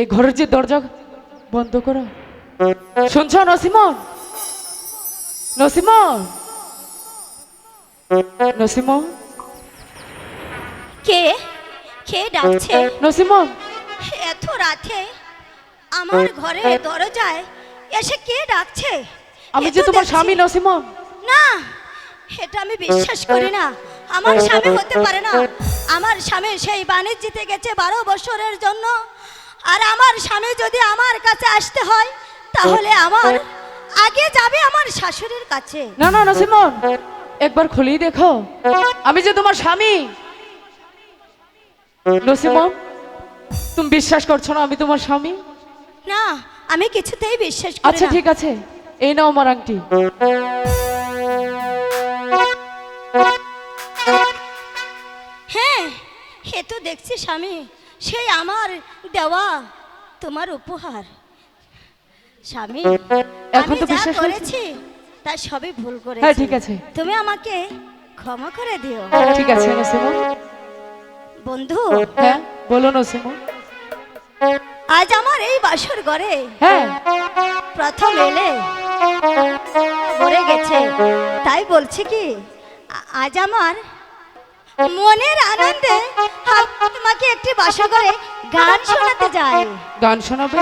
এই ঘরের যে দরজা বন্ধ করো। শুনছ নসিমন? নসিমন? নসিমন? কে? কে ডাকছে? নসিমন? এত রাতে আমার ঘরে দরজায় এসে কে ডাকছে? আমি যে তোমার স্বামী নসিমন। না এটা আমি বিশ্বাস করি না। আমার স্বামী হতে পারে না। আমার স্বামী সেই বাণিজ্যতে গেছে বারো বছরের জন্য। আর আমার স্বামী যদি আমার কাছে আসতে হয় তাহলে আমার আগে যাবে আমার শাশুড়ির কাছে। না না নসিমন একবার খুলেই দেখো। আমি যে তোমার স্বামী। নসিমন তুমি বিশ্বাস করছ না আমি তোমার স্বামী? না আমি কিছুতেই বিশ্বাস করি আচ্ছা ঠিক আছে। এই নাও আমার আংটি। হ্যাঁ এ তো দেখছি স্বামী। সেই আমার দেওয়া তোমার উপহার। স্বামী এখন তো বিশ্বাস করেছি তা সবই ভুল করেছি। হ্যাঁ, ঠিক আছে। তুমি আমাকে ক্ষমা করে দিও। ঠিক আছে নসিমন বন্ধু হ্যাঁ বলো নসিমন আজ আমার এই বাসর ঘরে হ্যাঁ। প্রথম এলে মরে গেছে। তাই বলছি কি আজ আমার মনের আনন্দে তোমাকে একটি বাসা করে গান শোনাতে যায়। গান শোনাবে?